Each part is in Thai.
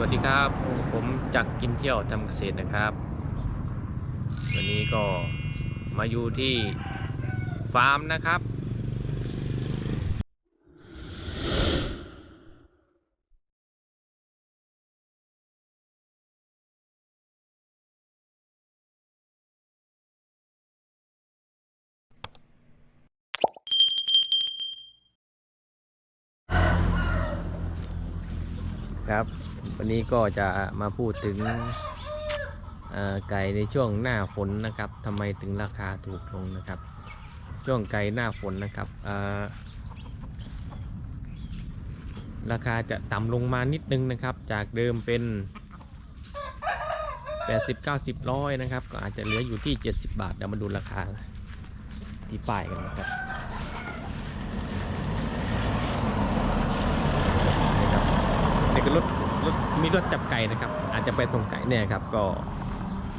วัสดีครับ ผมจักกินเที่ยวทำเกษตรนะครับ วันนี้ก็มาอยู่ที่ฟาร์มนะครับ ครับ วันนี้ก็จะมาพูดถึงไก่ในช่วงหน้าฝนนะครับทำไมถึงราคาถูกลงนะครับ ช่วงไก่หน้าฝนนะครับราคาจะต่ำลงมานิดนึงนะครับ จากเดิมเป็น 80 90ร้อยนะครับ ก็อาจจะเหลืออยู่ที่ 70 บาทเดี๋ยวมาดูราคาที่ป้ายกันนะครับนี่ครับนี่ก็รถ มีรถจับไก่นะครับ อาจจะไปส่งไก่เนี่ยครับ ก็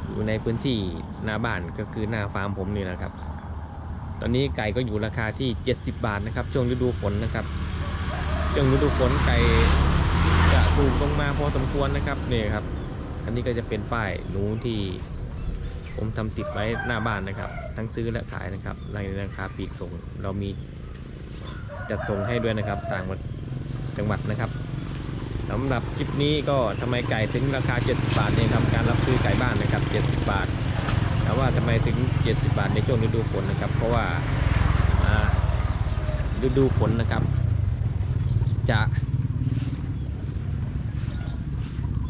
อยู่ในพื้นที่หน้าบ้านก็คือหน้าฟาร์มผมนี่นะครับ ตอนนี้ไก่ก็อยู่ราคาที่ 70 บาทนะครับ ช่วงฤดูฝนนะครับ ช่วงฤดูฝนไก่จะถูกลงมาพอสมควรนะครับนี่ครับ อันนี้ก็จะเป็นป้ายหนูที่ผมทำติดไว้หน้าบ้านนะครับ ทั้งซื้อและขายนะครับในราคาปีกส่งเรามีจัดส่งให้ด้วยนะครับ ต่างจังหวัดนะครับ สำหรับคลิปนี้ก็ทำไมไก่ถึงราคา 70 บาทเนี่ยครับการรับซื้อไก่บ้านนะครับ 70 บาทถามว่าทำไมถึง 70 บาทในช่วงฤดูฝนนะครับ เพราะว่าฤดูฝนนะครับ จะ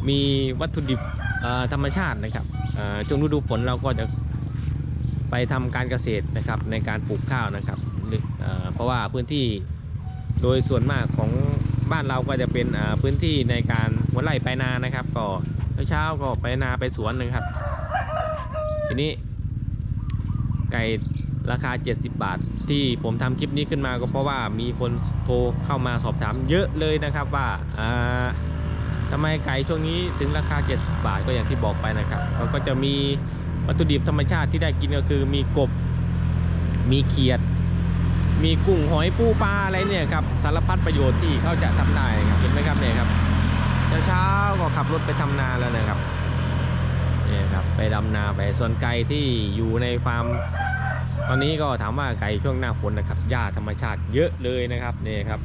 มีวัตถุดิบธรรมชาตินะครับช่วงฤดูฝนเราก็จะไปทำการเกษตรนะครับในการปลูกข้าวนะครับเพราะว่าพื้นที่โดยส่วนมากของ บ้านเราก็จะเป็นพื้นที่ในการหัวไร่ไปนานะครับ ก็เช้าก็ไปนาไปสวนหนะครับ ทีนี้ ไก่ราคา 70 บาท ที่ผมทำคลิปนี้ขึ้นมาก็เพราะว่ามีคนโทรเข้ามาสอบถามเยอะเลยนะครับว่าอ่าทำไมไก่ช่วงนี้ถึงราคา 70 บาทก็อย่างที่บอกไปนะครับเขาก็จะมีวัตถุดิบธรรมชาติที่ได้กินก็คือมีกบ มีเขียด มีกุ้งหอยปูปลาอะไรเนี่ยครับสารพัดประโยชน์ที่เขาจะทำได้ครับเห็นไหมครับเนี่ยครับเช้าๆก็ขับรถไปทำนาแล้วนะครับเนี่ยครับไปดำนาไปส่วนไก่ที่อยู่ในฟาร์มตอนนี้ก็ถามว่าไก่ช่วงหน้าฝนนะครับหญ้าธรรมชาติเยอะเลยนะครับนี่ครับ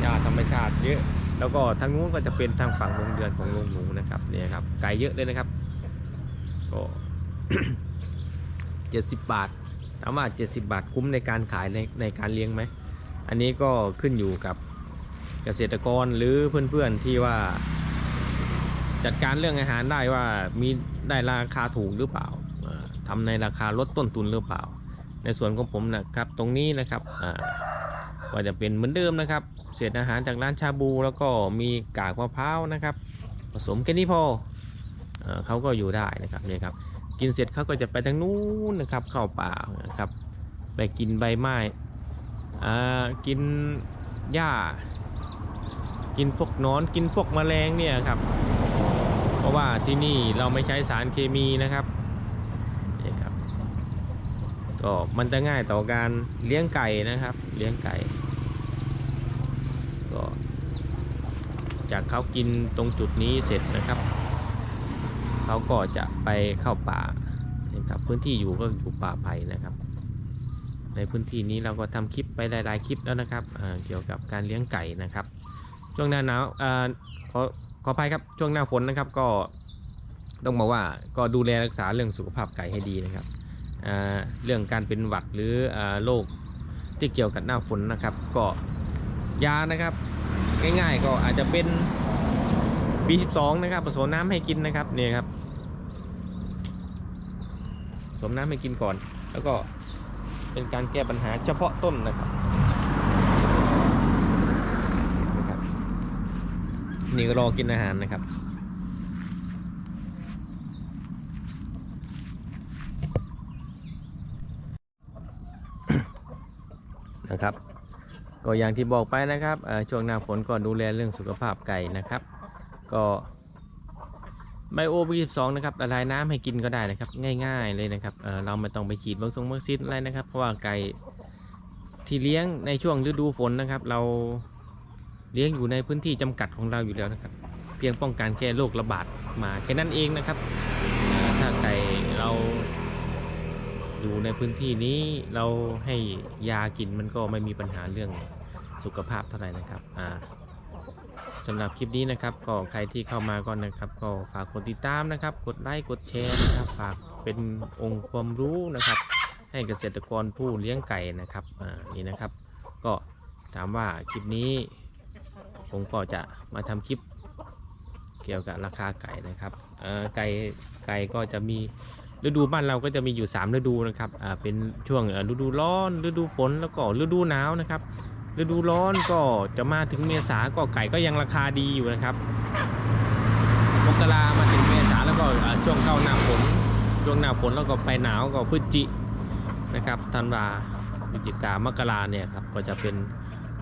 หญ้าธรรมชาติเยอะ แล้วก็ทางนู้นก็จะเป็นทางฝั่งโรงเรือนของโรงหนูนะครับเนี่ยครับไก่เยอะเลยนะครับก็เจ็ดสิบบาท ถามว่า 70 บาทคุ้มในการขายในในการเลี้ยงไหม อันนี้ก็ขึ้นอยู่กับเกษตรกรหรือเพื่อนๆที่ว่า จัดการเรื่องอาหารได้ว่ามีได้ราคาถูกหรือเปล่าเอ่อทำในราคาลดต้นทุนหรือเปล่า ในส่วนของผมนะครับตรงนี้นะครับอ่าก็จะเป็นเหมือนเดิมนะครับ เศษอาหารจากร้านชาบูแล้วก็มีกากมะพร้าวนะครับ ผสมแค่นี้พอเอ่อเขาก็อยู่ได้นะครับเนี่ยครับ กินเสร็จเขาก็จะไปทางนู้นนะครับ เข้าป่านะครับ ไปกินใบไม้อ่ากินหญ้า กินพวกนอนกินพวกแมลงเนี่ยครับ เพราะว่าที่นี่เราไม่ใช้สารเคมีนะครับนี่ครับ ก็มันจะง่ายต่อการเลี้ยงไก่นะครับ เลี้ยงไก่ก็จากเขากินตรงจุดนี้เสร็จนะครับ เขาก็จะไปเข้าป่านะครับพื้นที่อยู่ก็อยู่ป่าไผ่นะครับ ในพื้นที่นี้เราก็ทำคลิปไปหลาย ๆ คลิปแล้วนะครับเกี่ยวกับการเลี้ยงไก่นะครับ ช่วงหน้าหนาวขอขออภัยครับช่วงหน้าฝนนะครับก็ต้องบอกว่าก็ดูแลรักษาเรื่องสุขภาพไก่ให้ดีนะครับเรื่องการเป็นหวัดหรืออโรคที่เกี่ยวกับหน้าฝนนะครับ ก็ยานะครับ ง่ายๆก็อาจจะเป็น B12 นะครับผสมน้ำให้กินนะครับเนี่ยครับผสมน้ำให้กินก่อน แล้วก็เป็นการแก้ปัญหาเฉพาะต้นนะครับนี่ก็รอกินอาหารนะครับนะครับ ก็อย่างที่บอกไปนะครับช่วงหน้าฝนก็ดูแลเรื่องสุขภาพไก่นะครับ ก็ไบโอบีสองนะครับละลายน้ำให้กินก็ได้นะครับ ง่ายๆเลยนะครับเเราไม่ต้องไปฉีดวัคซงวัคซีนอะไรนะครับ เพราะว่าไก่ที่เลี้ยงในช่วงฤดูฝนนะครับ เราเลี้ยงอยู่ในพื้นที่จำกัดของเราอยู่แล้วนะครับ เพียงป้องกันแค่โรคระบาดมาแค่นั้นเองนะครับ ถ้าไก่เราอยู่ในพื้นที่นี้เราให้ยากินมันก็ไม่มีปัญหาเรื่องสุขภาพเท่าไหร่นะครับอ่า สำหรับคลิปนี้นะครับ ก็ใครที่เข้ามาก่อนนะครับ ก็ฝากกดติดตามนะครับ กดไลค์กดแชร์นะครับ ฝากเป็นองค์ความรู้นะครับ ให้เกษตรกรผู้เลี้ยงไก่นะครับอ่านี่นะครับ ก็ถามว่าคลิปนี้ ผมก็จะมาทำคลิปเกี่ยวกับราคาไก่นะครับไก่ไก่ก็จะมีฤดูบ้านเราก็จะมีอยู่ 3 ฤดูนะครับเป็นช่วงฤดูร้อน ฤดูฝนแล้วก็ฤดูหนาวนะครับ ฤดูร้อนก็จะมาถึงเมษาก็ไก่ก็ยังราคาดีอยู่นะครับมกรามาถึงเมษาแล้วก็ช่วงเข้าหน้าฝนช่วงหน้าฝนแล้วก็ไปหนาวก็พฤศจินะครับธันวาพฤศจิกามกราเนี่ยครับก็จะเป็น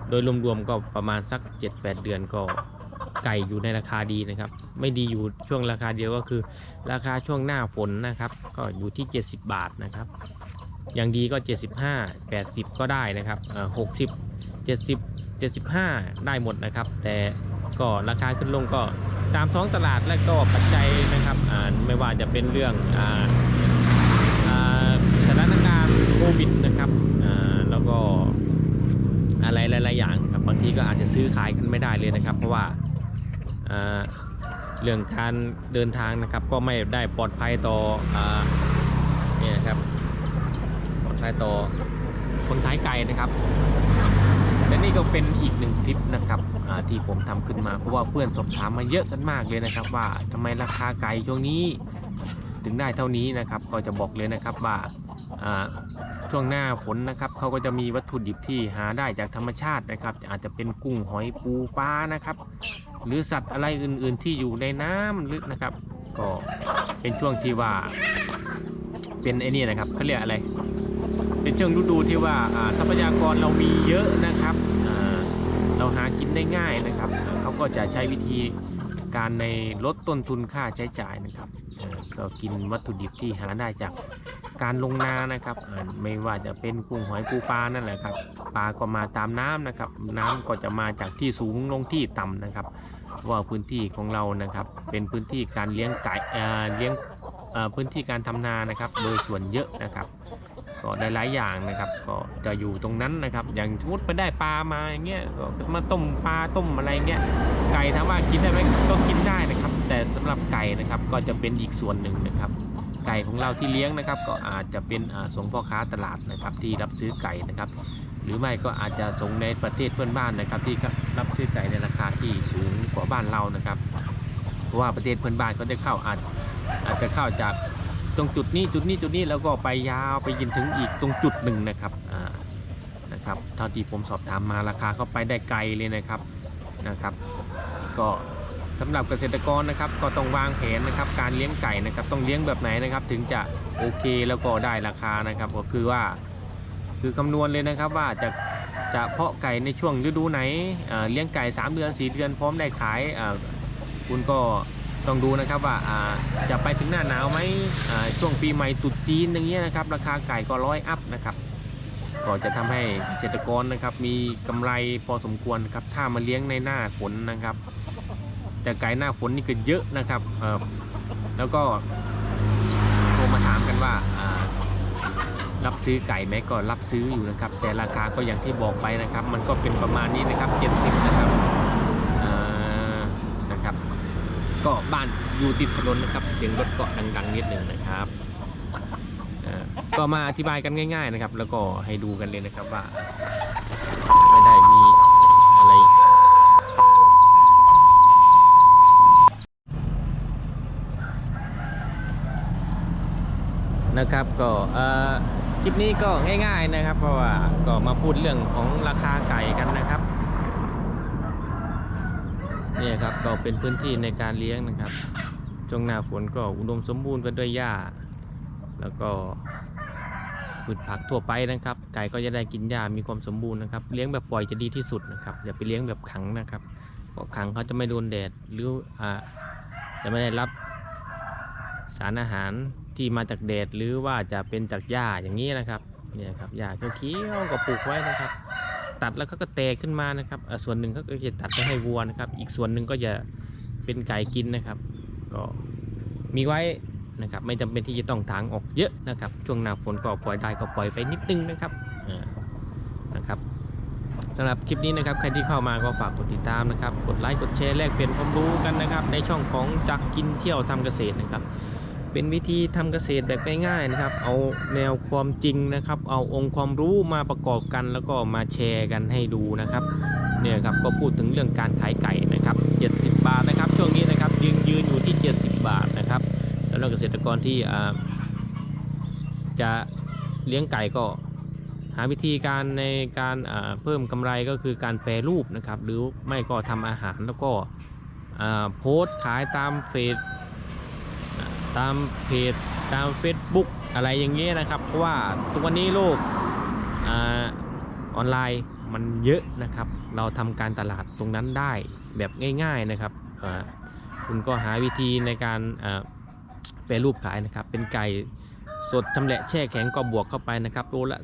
โดยรวมๆก็ประมาณสัก 7-8 เดือนก็ไก่อยู่ในราคาดีนะครับ ไม่ดีอยู่ช่วงราคาเดียวก็คือ ราคาช่วงหน้าฝนนะครับ ก็อยู่ที่ 70 บาทนะครับ อย่างดีก็ 75 80 ก็ได้นะครับเอ่อ60 70 75 ได้หมดนะครับ แต่ก็ราคาขึ้นลงก็ตามท้องตลาดและก็ปัจจัยนะครับไม่ว่าจะเป็นเรื่องสถานการณ์โควิดนะครับแล้วก็อะไรหลายๆอย่างครับบางทีก็อาจจะซื้อขายกันไม่ได้เลยนะครับ เพราะว่าเรื่องการเดินทางนะครับก็ไม่ได้ปลอดภัยต่ออาเนี่ยครับปลอดภัยต่อคนขายไก่นะครับ และนี่ก็เป็นอีกหนึ่งคลิปนะครับที่ผมทำขึ้นมาเพราะว่าเพื่อนสอบถามมาเยอะกันมากเลยนะครับ ว่าทำไมราคาไก่ช่วงนี้ถึงได้เท่านี้นะครับ ก็จะบอกเลยนะครับว่าช่วงหน้าฝนนะครับเขาก็จะมีวัตถุดิบที่หาได้จากธรรมชาตินะครับ อาจจะเป็นกุ้งหอยปูปลานะครับ หรือสัตว์อะไรอื่น ๆ ที่อยู่ในน้ำลึกนะครับ ก็เป็นช่วงที่ว่า เป็นไอ้นี่นะครับเขาเรียกอะไร เป็นเช่วงฤดูที่ว่าทรัพยากรเรามีเยอะนะครับเราหากินได้ง่ายนะครับเขาก็จะใช้วิธีการในลดต้นทุนค่าใช้จ่ายนะครับเอ่อก็กินวัตถุดิบที่หาได้จากการลงนานะครับ ไม่ว่าจะเป็นกุ้งหอยปูปลานั่นแหละครับปลาก็มาตามน้ำนะครับ น้ำก็จะมาจากที่สูงลงที่ต่ำนะครับเพราะว่าพื้นที่ของเรานะครับ เป็นพื้นที่การเลี้ยงไก่เลี้ยง พื้นที่การทำนานะครับ โดยส่วนเยอะนะครับ ก็ได้หลายอย่างนะครับ ก็จะอยู่ตรงนั้นนะครับ อย่างสมมติไปได้ปลามาอย่างเงี้ยก็มาต้มปลาต้มอะไรเงี้ยไก่ถามว่ากินได้ไหมก็กินได้นะครับ แต่สำหรับไก่นะครับก็จะเป็นอีกส่วนหนึ่งนะครับ ไก่ของเราที่เลี้ยงนะครับ ก็อาจจะเป็นส่งพ่อค้าตลาดนะครับที่รับซื้อไก่นะครับ หรือไม่ก็อาจจะส่งในประเทศเพื่อนบ้านนะครับ ที่รับซื้อไก่ในราคาที่สูงกว่าบ้านเรานะครับ เพราะว่าประเทศเพื่อนบ้านเขาจะเข้าอาจ อาจจะเข้าจากตรงจุดนี้จุดนี้จุดนี้แล้วก็ไปยาวไปยินถึงอีกตรงจุดหนึ่งนะครับอ่านะครับเท่าที่ผมสอบถามมาราคาเขาไปได้ไกลเลยนะครับนะครับ ก็สำหรับเกษตรกรนะครับ ก็ต้องวางแผนนะครับ การเลี้ยงไก่นะครับ ต้องเลี้ยงแบบไหนนะครับ ถึงจะโอเคแล้วก็ได้ราคานะครับ ก็คือว่า คือคำนวณเลยนะครับว่าจะจะเพาะไก่ในช่วงฤดูไหนเลี้ยงไก่ 3 เดือน 4 เดือนพร้อมได้ขายคุณก็ ต้องดูนะครับว่าาจะไปถึงหน้าหนาวไหมช่วงปีใหม่ตรุษจีนอย่างเงี้ยนะครับราคาไก่ก็ร้อยอัพนะครับก็จะทำให้เกษตรกรนะครับมีกำไรพอสมควรครับถ้ามาเลี้ยงในหน้าฝนนะครับ แต่ไก่หน้าฝนนี่ก็เยอะนะครับแล้วก็โทรมาถามกันว่าารับซื้อไก่ไหมก็รับซื้ออยู่นะครับ แต่ราคาก็อย่างที่บอกไปนะครับ มันก็เป็นประมาณนี้นะครับ70นะครับนะครับ ก็บ้านอยู่ติดถนนนะครับ เสียงรถก็ดังๆนิดหนึ่งนะครับก็มาอธิบายกันง่าย ๆนะครับ แล้วก็ให้ดูกันเลยนะครับว่า ไม่ได้มีอะไรนะครับก็คลิปนี้ก็ง่าย ๆนะครับ เพราะว่าก็มาพูดเรื่องของราคาไก่กันนะครับ นี่ครับก็เป็นพื้นที่ในการเลี้ยงนะครับช่วงหน้าฝนก็อุดมสมบูรณ์ไปด้วยหญ้า แล้วก็พืชผักทั่วไปนะครับ ไก่ก็จะได้กินหญ้ามีความสมบูรณ์นะครับ เลี้ยงแบบปล่อยจะดีที่สุดนะครับอย่าไปเลี้ยงแบบขังนะครับเพราะขังเขาจะไม่โดนแดดหรืออ่าจะไม่ได้รับสารอาหารที่มาจากแดดหรือว่าจะเป็นจากหญ้าอย่างนี้นะครับเนี่ยครับหญ้าเขียวๆก็ปลูกไว้นะครับ ตัดแล้วเขาก็แตกขึ้นมานะครับส่วนหนึ่งเขาก็จะตัดไปให้วัวนะครับ อีกส่วนหนึ่งก็จะเป็นไก่กินนะครับ ก็มีไว้นะครับ ไม่จำเป็นที่จะต้องถางออกเยอะนะครับ ช่วงหน้าฝนก็ปล่อยได้ก็ปล่อยไปนิดนึงนะครับนะครับสำหรับคลิปนี้นะครับ ใครที่เข้ามาก็ฝากกดติดตามนะครับ กดไลค์กดแชร์แลกเปลี่ยนความรู้กันนะครับ ในช่องของจักกินเที่ยวทำเกษตรนะครับ เป็นวิธีทำเกษตรแบบง่ายๆนะครับ เอาแนวความจริงนะครับ เอาองค์ความรู้มาประกอบกันแล้วก็มาแชร์กันให้ดูนะครับเนี่ยครับก็พูดถึงเรื่องการขายไก่นะครับ 70 บาทนะครับ ช่วงนี้นะครับยืนยืนอยู่ที่ 70 บาทนะครับสำหรับเกษตรกรที่อ่าจะเลี้ยงไก่ก็หาวิธีการในการอ่าเพิ่มกำไรก็คือการแปรรูปนะครับ หรือไม่ก็ทำอาหารแล้วก็อ่าโพสต์ขายตามเฟซ ตามเพจตาม Facebook อะไรอย่างเงี้ยนะครับ เพราะว่าทุกวันนี้โลกอออนไลน์มันเยอะนะครับ เราทำการตลาดตรงนั้นได้แบบง่าย ๆนะครับคุณก็หาวิธีในการแปรรูปขายนะครับ เป็นไก่สดชำแหละแช่แข็งก็บวกเข้าไปนะครับโลละ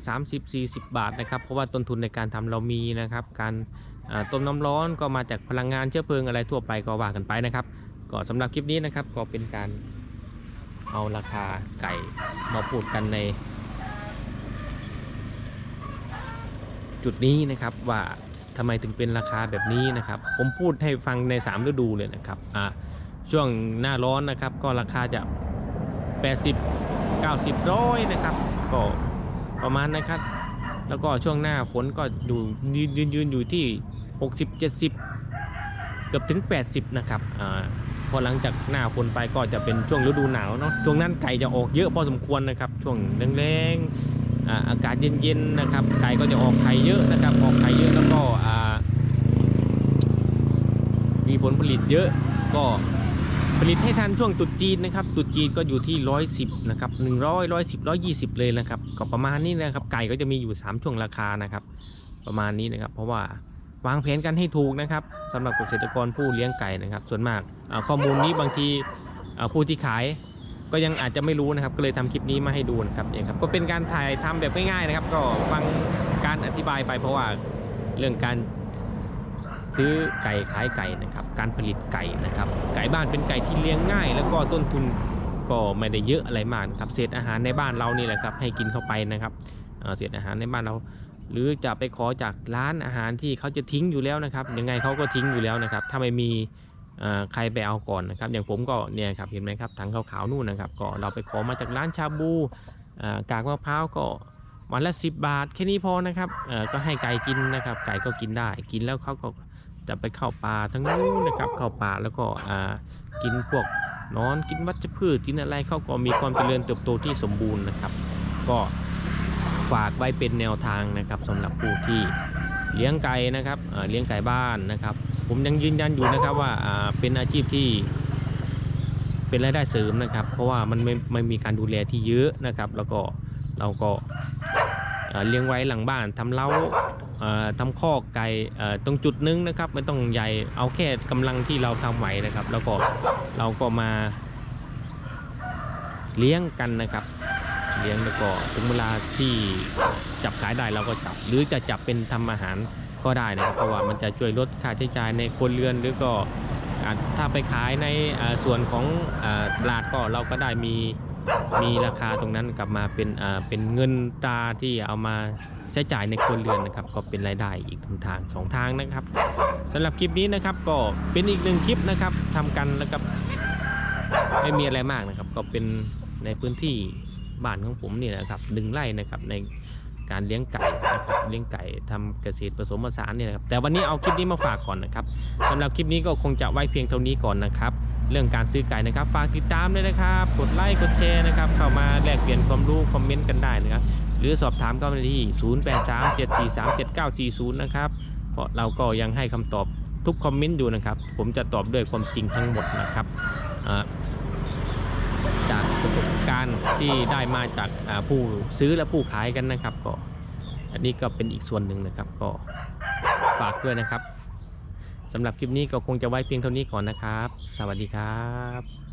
30-40 บาทนะครับเพราะว่าต้นทุนในการทำเรามีนะครับ การต้มน้ำร้อนก็มาจากพลังงานเชื้อเพลิงอะไรทั่วไปก็ว่ากันไปนะครับ ก็สำหรับคลิปนี้นะครับก็เป็นการ เอาราคาไก่มาพูดกันใน จุดนี้นะครับว่าทำไมถึงเป็นราคาแบบนี้นะครับ ผมพูดให้ฟังใน 3 ฤดูเลยนะครับอ่าช่วงหน้าร้อนนะครับก็ราคาจะ 80 90ร้อยนะครับ ก็ประมาณนะครับ แล้วก็ช่วงหน้าฝนก็อยู่ยืนยืนยืนอยู่ที่ 60 70 เกือบถึง 80 นะครับอ่า พอหลังจากหน้าฝนไปก็จะเป็นช่วงฤดูหนาวเนาะช่วงนั้นไก่จะออกเยอะพอสมควรนะครับช่วงแรงๆอากาศเย็นๆนะครับไก่ก็จะออกไข่เยอะนะครับออกไข่เยอะแล้วก็มีผลผลิตเยอะก็ผลิตให้ทันช่วงตรุษจีนนะครับตรุษจีนก็อยู่ที่ 110นะครับ100 110 120 เลยนะครับก็ประมาณนี้นะครับไก่ก็จะมีอยู่ 3 ช่วงราคานะครับประมาณนี้นะครับเพราะว่า วางแผนกันให้ถูกนะครับสำหรับเกษตรกรผู้เลี้ยงไก่นะครับ ส่วนมากข้อมูลนี้บางทีผู้ที่ขายก็ยังอาจจะไม่รู้นะครับ ก็เลยทำคลิปนี้มาให้ดูนะครับเนี่ยครับก็เป็นการถ่ายทำแบบง่ายๆนะครับ ก็ฟังการอธิบายไปเพราะว่าเรื่องการซื้อไก่ขายไก่นะครับ การผลิตไก่นะครับ ไก่บ้านเป็นไก่ที่เลี้ยงง่าย แล้วก็ต้นทุนก็ไม่ได้เยอะอะไรมากครับเศษอาหารในบ้านเรานี่แหละครับ ให้กินเข้าไปนะครับเศษอาหารในบ้านเรา หรือจะไปขอจากร้านอาหารที่เขาจะทิ้งอยู่แล้วนะครับ ยังไงเขาก็ทิ้งอยู่แล้วนะครับ ถ้าไม่มีใครไปเอาก่อนนะครับ อย่างผมก็เนี่ยครับเห็นไหมครับถังขาวๆนู่นนะครับก็เราไปขอมาจากร้านชาบูกากมะพร้าวก็วันละ10 บาทแค่นี้พอนะครับก็ให้ไก่กินนะครับ ไก่ก็กินได้ กินแล้วเขาก็จะไปเข้าป่าทั้งนู้นนะครับเข้าป่าแล้วก็กินพวกนอนกินวัชพืชกินอะไรเขาก็มีความเจริญเติบโตที่สมบูรณ์นะครับ ก็ ฝากไว้เป็นแนวทางนะครับสำหรับผู้ที่เลี้ยงไก่นะครับเเลี้ยงไก่บ้านนะครับ ผมยังยืนยันอยู่นะครับว่าาเป็นอาชีพที่เป็นรายได้เสริมนะครับ เพราะว่ามันไม่ไม่มีการดูแลที่เยอะนะครับ แล้วก็เราก็อ่าเลี้ยงไว้หลังบ้านทำเล้าาทำคอกไก่ตรงจุดนึงนะครับ ไม่ต้องใหญ่เอาแค่กำลังที่เราทำไหวนะครับ แล้วก็เราก็มาเลี้ยงกันนะครับ เลี้ยงแล้วก็ถึงเวลาที่จับขายได้เราก็จับ หรือจะจับเป็นทำอาหารก็ได้นะครับ เพราะว่ามันจะช่วยลดค่าใช้จ่ายในครัวเรือนหรือก็ถ้าไปขายในส่วนของตลาดก็เราก็ได้มีมีราคาตรงนั้นกลับมาเป็นเป็นเงินตราที่เอามาใช้จ่ายในครัวเรือนนะครับ ก็เป็นรายได้อีกทางสองทางนะครับสำหรับคลิปนี้นะครับก็เป็นอีกหนึ่งคลิปนะครับทำกันแล้วก็ไม่มีอะไรมากนะครับ ก็เป็นในพื้นที่ บ้านของผมนี่แหละครับดึงไร่นะครับในการเลี้ยงไก่นะครับเลี้ยงไก่ทำเกษตรผสมผสานเนี่ยนะครับแต่วันนี้เอาคลิปนี้มาฝากก่อนนะครับสำหรับคลิปนี้ก็คงจะไว้เพียงเท่านี้ก่อนนะครับ เรื่องการซื้อไก่นะครับ ฝากติดตามด้วยนะครับ กดไลค์กดแชร์นะครับ เข้ามาแลกเปลี่ยนความรู้คอมเมนต์กันได้นะครับ หรือสอบถามเข้ามาที่ 0837437940 นะครับเพราะเราก็ยังให้คำตอบทุกคอมเมนต์อยู่นะครับ ผมจะตอบด้วยความจริงทั้งหมดนะครับอ่า จากประสบการณ์ที่ได้มาจากผู้ซื้อและผู้ขายกันนะครับ ก็อันนี้ก็เป็นอีกส่วนหนึ่งนะครับ ก็ฝากด้วยนะครับสำหรับคลิปนี้ก็คงจะไว้เพียงเท่านี้ก่อนนะครับ สวัสดีครับ